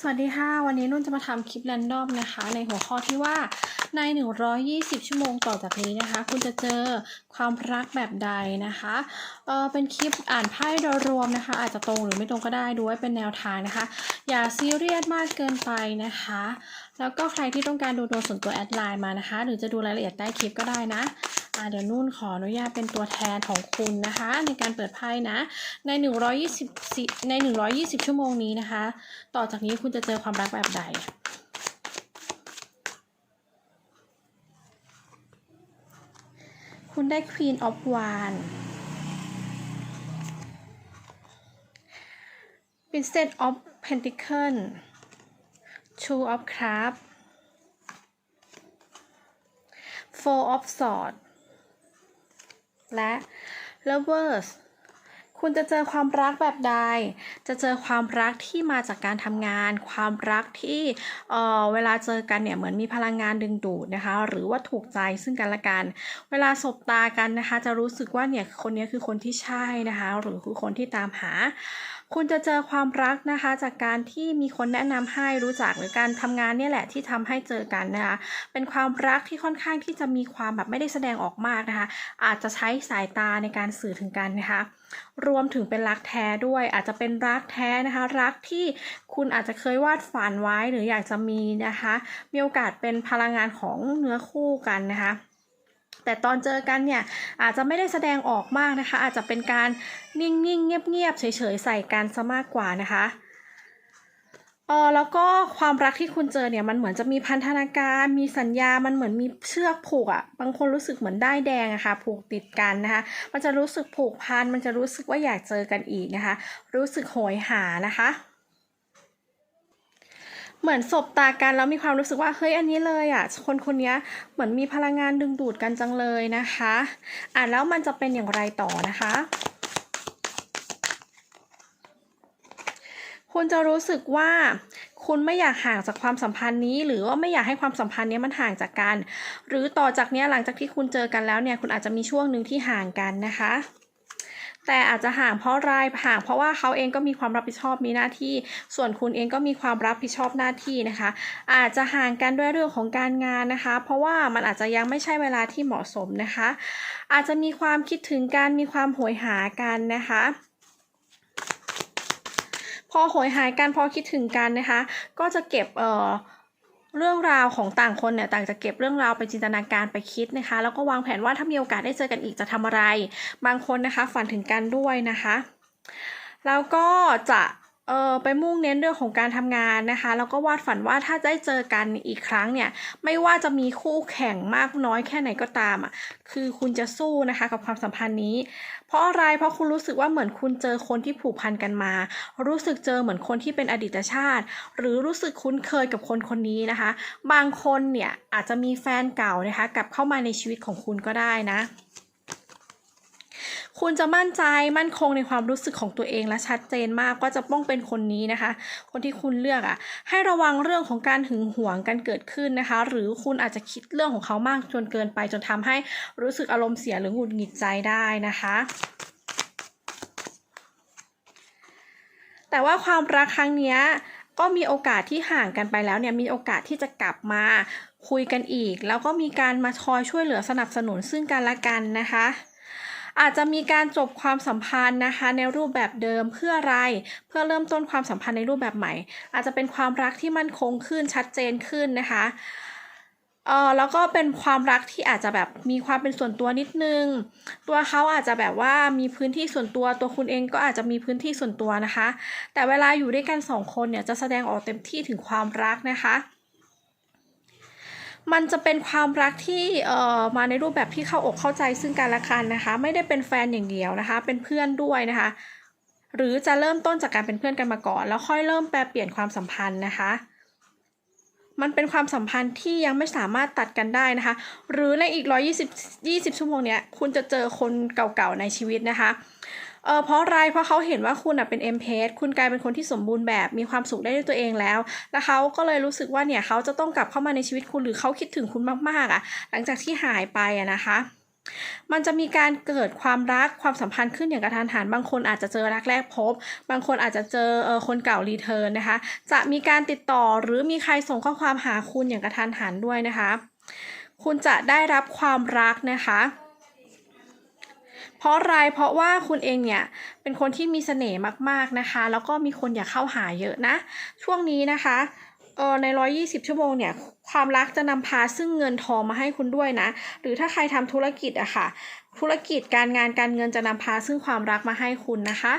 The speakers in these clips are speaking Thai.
สวัสดีค่ะ วันนี้นุ่นจะมาทำคลิปแรนดอมนะคะ ในหัวข้อที่ว่าใน 120 ชั่วโมงต่อจากนี้นะคะ คุณจะเจอความรักแบบใดนะคะเออเป็นคลิปอ่านไพ่โดยรวมนะคะ อาจจะตรงหรือไม่ตรงก็ได้ดูไว้เป็นแนวทางนะคะ อย่าซีเรียสมากเกินไปนะคะ แล้วก็ใครที่ต้องการดูโดยส่วนตัวแอดไลน์มานะคะ หรือจะดูรายละเอียดใต้คลิปก็ได้นะอ่าเดี๋ยวนุ่นขออนุญาตเป็นตัวแทนของคุณนะคะ ในการเปิดไพ่นะ ใน 120ใน 120 ชั่วโมงนี้นะคะ ต่อจากนี้คุณจะเจอความรักแบบใด คุณได้ Queen of Wands Princess of Pentacle Two of Cups Four of Swords และ Lovers คุณจะเจอความรักแบบใด จะเจอความรักที่มาจากการทำงาน ความรักที่เออเวลาเจอกันเนี่ยเหมือนมีพลังงานดึงดูดนะคะ หรือว่าถูกใจซึ่งกันและกัน เวลาสบตากันนะคะ จะรู้สึกว่าเนี่ยคนนี้คือคนที่ใช่นะคะ หรือคือคนที่ตามหา คุณจะเจอความรักนะคะ จากการที่มีคนแนะนำให้รู้จักหรือการทำงานเนี่ยแหละที่ทำให้เจอกันนะคะ เป็นความรักที่ค่อนข้างที่จะมีความแบบไม่ได้แสดงออกมากนะคะ อาจจะใช้สายตาในการสื่อถึงกันนะคะรวมถึงเป็นรักแท้ด้วย อาจจะเป็นรักแท้นะคะ รักที่คุณอาจจะเคยวาดฝันไว้หรืออยากจะมีนะคะ มีโอกาสเป็นพลังงานของเนื้อคู่กันนะคะแต่ตอนเจอกันเนี่ยอาจจะไม่ได้แสดงออกมากนะคะ อาจจะเป็นการนิ่งๆเงียบๆเฉยๆใส่กันซะมากกว่านะคะ เออแล้วก็ความรักที่คุณเจอเนี่ยมันเหมือนจะมีพันธนาการมีสัญญามันเหมือนมีเชือกผูกอะ่ะบางคนรู้สึกเหมือนได้แดงอะค่ะผูกติดกันนะคะมันจะรู้สึกผูกพันมันจะรู้สึกว่าอยากเจอกันอีกนะคะ รู้สึกโหยหานะคะเหมือนสบตากันแล้วมีความรู้สึกว่าเฮ้ยอันนี้เลยอะคนคนนี้เหมือนมีพลังงานดึงดูดกันจังเลยนะคะอ่านแล้วมันจะเป็นอย่างไรต่อนะคะ คุณจะรู้สึกว่า คุณไม่อยากห่างจากความสัมพันธ์นี้ หรือว่าไม่อยากให้ความสัมพันธ์นี้มันห่างจากกัน หรือต่อจากนี้หลังจากที่คุณเจอกันแล้วเนี่ย คุณอาจจะมีช่วงหนึ่งที่ห่างกันนะคะ แต่อาจจะห่างเพราะรายห่างเพราะว่าเขาเองก็มีความรับผิดชอบมีหน้าที่ ส่วนคุณเองก็มีความรับผิดชอบหน้าที่นะคะ อาจจะห่างกันด้วยเรื่องของการงานนะคะ เพราะว่ามันอาจจะยังไม่ใช่เวลาที่เหมาะสมนะคะ อาจจะมีความคิดถึงกันมีความโหยหากันนะคะ พอโหยหายกันพอคิดถึงกันนะคะ ก็จะเก็บเอ่อเรื่องราวของต่างคนเนี่ยต่างจะเก็บเรื่องราวไปจินตนาการไปคิดนะคะ แล้วก็วางแผนว่าถ้ามีโอกาสได้เจอกันอีกจะทำอะไร บางคนนะคะฝันถึงกันด้วยนะคะ แล้วก็จะ เออไปมุ่งเน้นเรื่องของการทำงานนะคะ แล้วก็วาดฝันว่าถ้าได้เจอกันอีกครั้งเนี่ย ไม่ว่าจะมีคู่แข่งมากน้อยแค่ไหนก็ตามอะคือคุณจะสู้นะคะกับความสัมพันธ์นี้ เพราะอะไรเพราะคุณรู้สึกว่าเหมือนคุณเจอคนที่ผูกพันกันมา รู้สึกเจอเหมือนคนที่เป็นอดีตชาติ หรือรู้สึกคุ้นเคยกับคนคนนี้นะคะ บางคนเนี่ยอาจจะมีแฟนเก่านะคะกลับเข้ามาในชีวิตของคุณก็ได้นะ คุณจะมั่นใจมั่นคงในความรู้สึกของตัวเองและชัดเจนมากว่าจะต้องเป็นคนนี้นะคะ คนที่คุณเลือกอะ่ะ ให้ระวังเรื่องของการหึงหวงกันเกิดขึ้นนะคะ หรือคุณอาจจะคิดเรื่องของเขามากจนเกินไป จนทำให้รู้สึกอารมณ์เสียหรือหงุดหงิดใจได้นะคะแต่ว่าความรักครั้งนี้ก็มีโอกาสที่ห่างกันไปแล้วเนี่ยมีโอกาสที่จะกลับมาคุยกันอีก แล้วก็มีการมาคอยช่วยเหลือสนับสนุนซึ่งกันและกันนะคะ อาจจะมีการจบความสัมพันธ์นะคะ ในรูปแบบเดิมเพื่ออะไร เพื่อเริ่มต้นความสัมพันธ์ในรูปแบบใหม่ อาจจะเป็นความรักที่มั่นคงขึ้นชัดเจนขึ้นนะคะเออแล้วก็เป็นความรักที่อาจจะแบบมีความเป็นส่วนตัวนิดนึง ตัวเขาอาจจะแบบว่ามีพื้นที่ส่วนตัวตัวคุณเองก็อาจจะมีพื้นที่ส่วนตัวนะคะ แต่เวลาอยู่ด้วยกันสองคนเนี่ยจะแสดงออกเต็มที่ถึงความรักนะคะ มันจะเป็นความรักที่เอ่อมาในรูปแบบที่เข้าอกเข้าใจซึ่งกันและกันนะคะ ไม่ได้เป็นแฟนอย่างเดียวนะคะ เป็นเพื่อนด้วยนะคะ หรือจะเริ่มต้นจากการเป็นเพื่อนกันมาก่อน แล้วค่อยเริ่มแปลเปลี่ยนความสัมพันธ์นะคะ มันเป็นความสัมพันธ์ที่ยังไม่สามารถตัดกันได้นะคะ หรือในอีก 120 20 ชั่วโมงเนี้ยคุณจะเจอคนเก่าๆในชีวิตนะคะ เออเพราะอะไรเพราะเขาเห็นว่าคุณอะเป็นเอ็มเพสคุณกลายเป็นคนที่สมบูรณ์แบบมีความสุขได้ด้วยตัวเองแล้ว แล้วเขาก็เลยรู้สึกว่าเนี่ยเขาจะต้องกลับเข้ามาในชีวิตคุณหรือเขาคิดถึงคุณมากๆอะ หลังจากที่หายไปอะนะคะมันจะมีการเกิดความรักความสัมพันธ์ขึ้นอย่างกระทันหัน บางคนอาจจะเจอรักแรกพบ บางคนอาจจะเจอเออคนเก่ารีเทิร์นนะคะ จะมีการติดต่อหรือมีใครส่งข้อความหาคุณอย่างกระทันหันด้วยนะคะ คุณจะได้รับความรักนะคะ เพราะอะไรเพราะว่าคุณเองเนี่ยเป็นคนที่มีเสน่ห์มากๆนะคะ แล้วก็มีคนอยากเข้าหาเยอะนะ ช่วงนี้นะคะเออใน 120 ชั่วโมงเนี่ย ความรักจะนำพาซึ่งเงินทองมาให้คุณด้วยนะ หรือถ้าใครทำธุรกิจอะค่ะ ธุรกิจการงานการเงินจะนำพาซึ่งความรักมาให้คุณนะคะ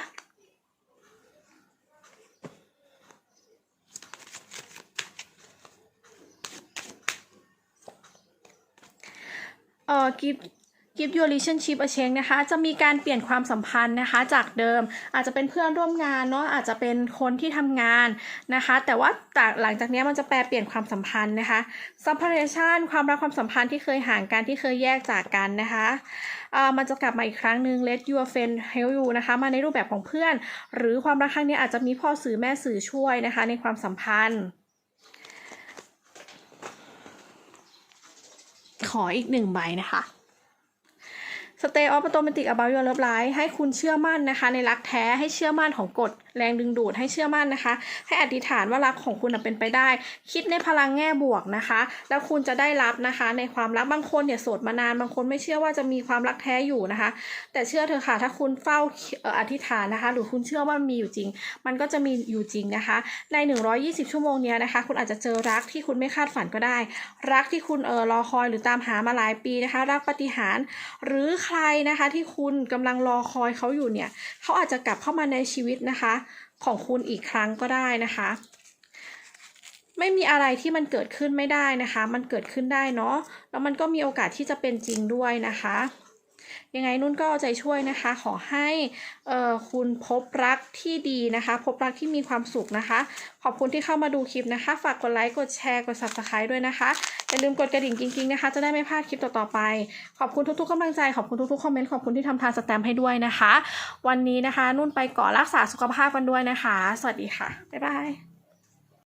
เออ give give your relationship a change นะคะ จะมีการเปลี่ยนความสัมพันธ์นะคะ จากเดิมอาจจะเป็นเพื่อนร่วมงานเนาะอาจจะเป็นคนที่ทำงานนะคะ แต่ว่าจากหลังจากนี้มันจะแปลเปลี่ยนความสัมพันธ์นะคะ separation ความรักความสัมพันธ์ที่เคยห่างกันที่เคยแยกจากกันนะคะอ่ามันจะกลับมาอีกครั้งหนึ่ง let your friend help you นะคะ มาในรูปแบบของเพื่อน หรือความรักครั้งนี้อาจจะมีพ่อสื่อแม่สื่อช่วยนะคะ ในความสัมพันธ์ขออีกหนึ่งใบนะคะ Stay optimistic about your love life ให้คุณเชื่อมั่นนะคะ ในรักแท้ให้เชื่อมั่นของกฎแรงดึงดูดให้เชื่อมั่นนะคะ ให้อธิษฐานว่ารักของคุณเป็นไปได้ คิดในพลังแง่บวกนะคะ แล้วคุณจะได้รับนะคะ ในความรักบางคนเนี่ยโสดมานานบางคนไม่เชื่อว่าจะมีความรักแท้อยู่นะคะ แต่เชื่อเถอะค่ะถ้าคุณเฝ้าอธิษฐานนะคะ หรือคุณเชื่อว่ามันมีอยู่จริง มันก็จะมีอยู่จริงนะคะ ใน 120 ชั่วโมงเนี้ยนะคะ คุณอาจจะเจอรักที่คุณไม่คาดฝันก็ได้ รักที่คุณเออรอคอยหรือตามหามาหลายปีนะคะ รักปฏิหารหรือใครนะคะที่คุณกำลังรอคอยเขาอยู่เนี่ยเขาอาจจะกลับเข้ามาในชีวิตนะคะ ของคุณอีกครั้งก็ได้นะคะ ไม่มีอะไรที่มันเกิดขึ้นไม่ได้นะคะ มันเกิดขึ้นได้เนาะแล้วมันก็มีโอกาสที่จะเป็นจริงด้วยนะคะ ยังไงนุ่นก็เอาใจช่วยนะคะ ขอให้คุณพบรักที่ดีนะคะ พบรักที่มีความสุขนะคะ ขอบคุณที่เข้ามาดูคลิปนะคะ ฝากกดไลค์กดแชร์กด subscribe ด้วยนะคะอย่าลืมกดกระดิ่งกิ๊งๆนะคะ จะได้ไม่พลาดคลิปต่อๆไป ขอบคุณทุกๆกำลังใจขอบคุณทุกๆคอมเมนต์ขอบคุณที่ทำทานสแตมป์ให้ด้วยนะคะ วันนี้นะคะ นุ่นไปก่อนรักษาสุขภาพกันด้วยนะคะ สวัสดีค่ะบ๊ายบาย